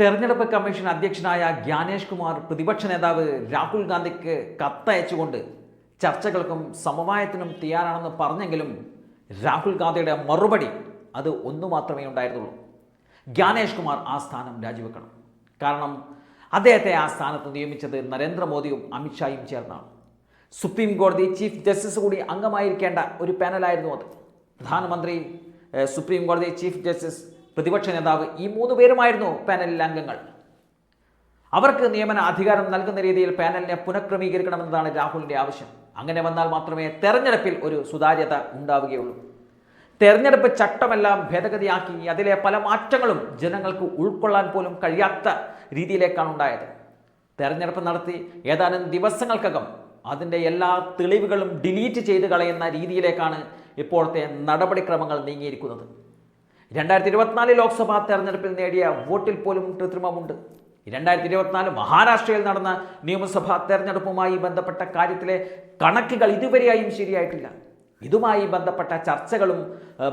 തെരഞ്ഞെടുപ്പ് കമ്മീഷൻ അധ്യക്ഷനായ ജ്ഞാനേഷ് കുമാർ പ്രതിപക്ഷ നേതാവ് രാഹുൽ ഗാന്ധിക്ക് കത്തയച്ചുകൊണ്ട് ചർച്ചകൾക്കും സമവായത്തിനും തയ്യാറാണെന്ന് പറഞ്ഞെങ്കിലും രാഹുൽ ഗാന്ധിയുടെ മറുപടി അത് ഒന്നു മാത്രമേ ഉണ്ടായിരുന്നുള്ളൂ. ജ്ഞാനേഷ് കുമാർ ആ സ്ഥാനം രാജിവെക്കണം. കാരണം അദ്ദേഹത്തെ ആ സ്ഥാനത്ത് നിയമിച്ചത് നരേന്ദ്രമോദിയും അമിത്ഷായും ചേർന്നാണ്. സുപ്രീം കോടതി ചീഫ് ജസ്റ്റിസ് കൂടി അംഗമായിരിക്കേണ്ട ഒരു പാനലായിരുന്നു അത്. പ്രധാനമന്ത്രി സുപ്രീം കോടതി ചീഫ് ജസ്റ്റിസ് പ്രതിപക്ഷ നേതാവ് ഈ മൂന്ന് പേരുമായിരുന്നു പാനലിലെ അംഗങ്ങൾ. അവർക്ക് നിയമന അധികാരം നൽകുന്ന രീതിയിൽ പാനലിനെ പുനഃക്രമീകരിക്കണമെന്നതാണ് രാഹുലിന്റെ ആവശ്യം. അങ്ങനെ വന്നാൽ മാത്രമേ തെരഞ്ഞെടുപ്പിൽ ഒരു സുതാര്യത ഉണ്ടാവുകയുള്ളൂ. തെരഞ്ഞെടുപ്പ് ചട്ടമെല്ലാം ഭേദഗതിയാക്കി അതിലെ പല മാറ്റങ്ങളും ജനങ്ങൾക്ക് ഉൾക്കൊള്ളാൻ പോലും കഴിയാത്ത രീതിയിലേക്കാണ് ഉണ്ടായത്. തെരഞ്ഞെടുപ്പ് നടത്തി ഏതാനും ദിവസങ്ങൾക്കകം അതിന്റെ എല്ലാ തെളിവുകളും ഡിലീറ്റ് ചെയ്ത് കളയുന്ന രീതിയിലേക്കാണ് ഇപ്പോഴത്തെ നടപടിക്രമങ്ങൾ നീങ്ങിയിരിക്കുന്നത്. രണ്ടായിരത്തി ഇരുപത്തിനാല് ലോക്സഭാ തെരഞ്ഞെടുപ്പിൽ നേടിയ വോട്ടിൽ പോലും കൃത്രിമമുണ്ട്. രണ്ടായിരത്തി ഇരുപത്തിനാല് മഹാരാഷ്ട്രയിൽ നടന്ന നിയമസഭാ തെരഞ്ഞെടുപ്പുമായി ബന്ധപ്പെട്ട കാര്യത്തിലെ കണക്കുകൾ ഇതുവരെയായും ശരിയായിട്ടില്ല. ഇതുമായി ബന്ധപ്പെട്ട ചർച്ചകളും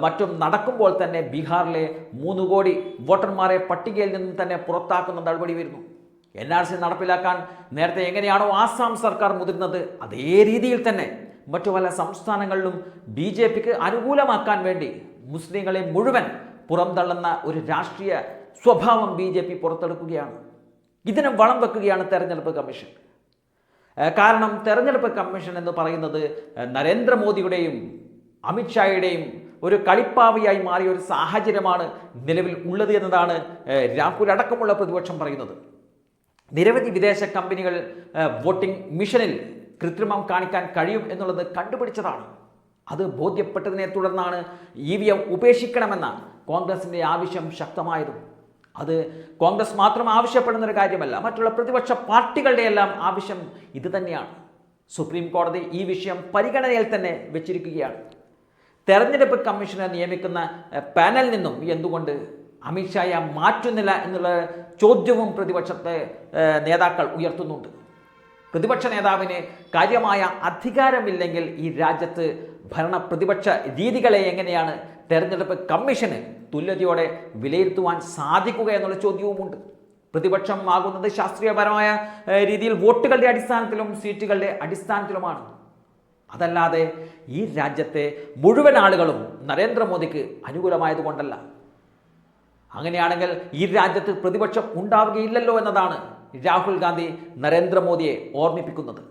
മറ്റും നടക്കുമ്പോൾ തന്നെ ബീഹാറിലെ മൂന്ന് കോടി വോട്ടർമാരെ പട്ടികയിൽ നിന്നും തന്നെ പുറത്താക്കുന്ന നടപടി വരുന്നു. എൻ ആർ സി നടപ്പിലാക്കാൻ നേരത്തെ എങ്ങനെയാണോ ആസാം സർക്കാർ മുതിരുന്നത് അതേ രീതിയിൽ തന്നെ മറ്റു പല സംസ്ഥാനങ്ങളിലും ബി ജെ പിക്ക് അനുകൂലമാക്കാൻ വേണ്ടി മുസ്ലിങ്ങളെ മുഴുവൻ പുറന്തള്ളുന്ന ഒരു രാഷ്ട്രീയ സ്വഭാവം ബി ജെ പി പുറത്തെടുക്കുകയാണ്. ഇതിനെ വളം വെക്കുകയാണ് തെരഞ്ഞെടുപ്പ് കമ്മീഷൻ. കാരണം തെരഞ്ഞെടുപ്പ് കമ്മീഷൻ എന്ന് പറയുന്നത് നരേന്ദ്രമോദിയുടെയും അമിത്ഷായുടെയും ഒരു കളിപ്പാവിയായി മാറിയ ഒരു സാഹചര്യമാണ് നിലവിൽ ഉള്ളത് എന്നതാണ് രാഹുൽ അടക്കമുള്ള പ്രതിപക്ഷം പറയുന്നത്. നിരവധി വിദേശ കമ്പനികൾ വോട്ടിംഗ് മിഷനിൽ കൃത്രിമം കാണിക്കാൻ കഴിയും എന്നുള്ളത് കണ്ടുപിടിച്ചതാണ്. അത് ബോധ്യപ്പെട്ടതിനെ തുടർന്നാണ് ഇ വി എം ഉപേക്ഷിക്കണമെന്ന കോൺഗ്രസിന്റെ ആവശ്യം ശക്തമായതും അത് കോൺഗ്രസ് മാത്രം ആവശ്യപ്പെടുന്ന ഒരു കാര്യമല്ല മറ്റുള്ള പ്രതിപക്ഷ പാർട്ടികളുടെ എല്ലാം ആവശ്യം ഇതുതന്നെയാണ് സുപ്രീം കോടതി ഈ വിഷയം പരിഗണനയിൽ തന്നെ വെച്ചിരിക്കുകയാണ്. തെരഞ്ഞെടുപ്പ് കമ്മീഷനെ നിയമിക്കുന്ന പാനലിൽ നിന്നും എന്തുകൊണ്ട് അമിത്ഷായെ മാറ്റുന്നില്ല എന്നുള്ള ചോദ്യവും പ്രതിപക്ഷത്തെ നേതാക്കൾ ഉയർത്തുന്നുണ്ട്. പ്രതിപക്ഷ നേതാവിന് കാര്യമായ അധികാരമില്ലെങ്കിൽ ഈ രാജ്യത്ത് ഭരണ പ്രതിപക്ഷ രീതികളെ എങ്ങനെയാണ് തെരഞ്ഞെടുപ്പ് കമ്മീഷന് തുല്യതയോടെ വിലയിരുത്തുവാൻ സാധിക്കുക എന്നുള്ള ചോദ്യവുമുണ്ട്. പ്രതിപക്ഷം ആകുന്നത് ശാസ്ത്രീയപരമായ രീതിയിൽ വോട്ടുകളുടെ അടിസ്ഥാനത്തിലും സീറ്റുകളുടെ അടിസ്ഥാനത്തിലുമാണ്. അതല്ലാതെ ഈ രാജ്യത്തെ മുഴുവൻ ആളുകളും നരേന്ദ്രമോദിക്ക് അനുകൂലമായതുകൊണ്ടല്ല അങ്ങനെയാണെങ്കിൽ ഈ രാജ്യത്ത് പ്രതിപക്ഷം ഉണ്ടാവുകയില്ലല്ലോ എന്നതാണ് രാഹുൽ ഗാന്ധി നരേന്ദ്രമോദിയെ ഓർമ്മിപ്പിക്കുന്നത്.